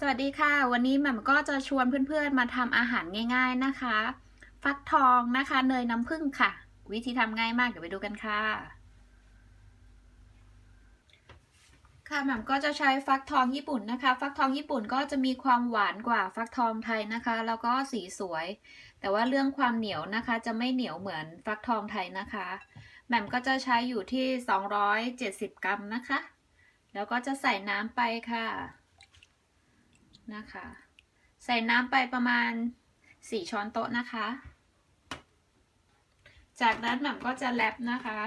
สวัสดีค่ะ วันนี้แหม่มก็จะชวนเพื่อนๆมาทำอาหารง่าย ๆนะคะ ฟักทองนะคะเนยน้ำผึ้งค่ะ วิธีทำง่ายมากเดี๋ยวไปดูกันค่ะ ค่ะแหม่มก็จะใช้ฟักทองญี่ปุ่นนะคะ ฟักทองญี่ปุ่นก็จะมีความหวานกว่าฟักทองไทยนะคะ แล้วก็สีสวย แต่ว่าเรื่องความเหนียวนะคะ จะไม่เหนียวเหมือนฟักทองไทยนะคะแหม่มก็จะใช้อยู่ที่ 270 กรัมนะคะ แล้วก็จะใส่น้ำไปค่ะ นะคะ ใส่น้ำไปประมาณ 4 ช้อนโต๊ะนะคะ จากนั้นแหม่มก็จะแรปนะคะ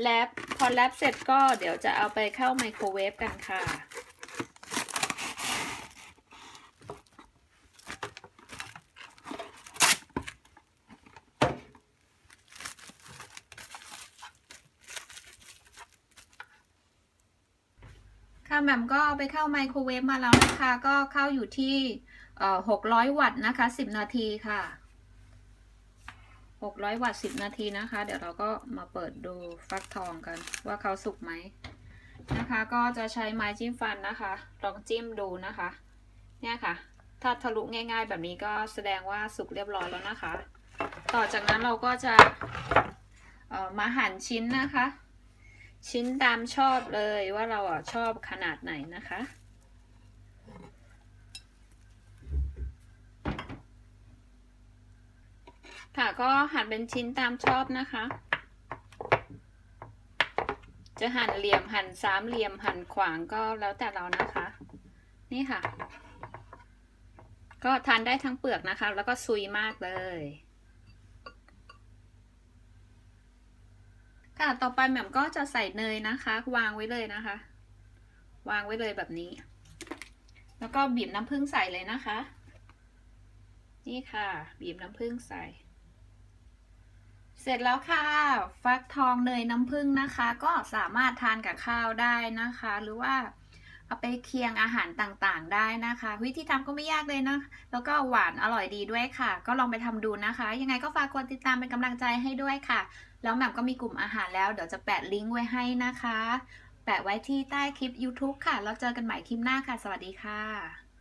แรปพอแรปเสร็จก็เดี๋ยวจะเอาไปเข้าไมโครเวฟกันค่ะ ค่ะแหม่มก็ไปเข้าไมโครเวฟมาแล้วนะคะ ก็เข้าอยู่ที่หกร้อยวัตต์นะคะสิบนาทีค่ะหกร้อยวัตต์สิบนาทีนะคะ เดี๋ยวเราก็มาเปิดดูฟักทองกัน ว่าเขาสุกไหมนะคะ ก็จะใช้ไม้จิ้มฟันนะคะ ลองจิ้มดูนะคะ เนี่ยค่ะ ถ้าทะลุง่าย ๆ แบบนี้ก็แสดงว่าสุกเรียบร้อยแล้วนะคะ ต่อจากนั้นเราก็จะมาหั่นชิ้นนะคะ ชิ้นตามชอบเลยว่าเราอะชอบขนาดไหนนะคะ ค่ะก็หั่นเป็นชิ้นตามชอบนะคะ จะหั่นเหลี่ยมหั่นสามเหลี่ยมหั่นขวางก็แล้วแต่เรานะคะ นี่ค่ะ ก็ทานได้ทั้งเปลือกนะคะ แล้วก็ซุยมากเลย ค่ะต่อไปแหม่มก็จะใส่เนยนะคะ วางไว้เลยนะคะ วางไว้เลยแบบนี้ แล้วก็บีบน้ำผึ้งใส่เลยนะคะ นี่ค่ะ บีบน้ำผึ้งใส่ เสร็จแล้วค่ะ ฟักทองเนยน้ำผึ้งนะคะ ก็สามารถทานกับข้าวได้นะคะ หรือว่าเอาไปเคียงอาหารต่างๆ ได้นะคะ วิธีทำก็ไม่ยากเลยนะ แล้วก็หวานอร่อยดีด้วยค่ะ ก็ลองไปทำดูนะคะ ยังไงก็ฝากกดติดตามเป็นกำลังใจให้ด้วยค่ะ แล้วแหม่มก็มีกลุ่มอาหารแล้ว เดี๋ยวจะแปะลิงก์ไว้ให้นะคะ แปะไว้ที่ใต้คลิป YouTube ค่ะ แล้วเจอกันใหม่คลิปหน้าค่ะ สวัสดีค่ะ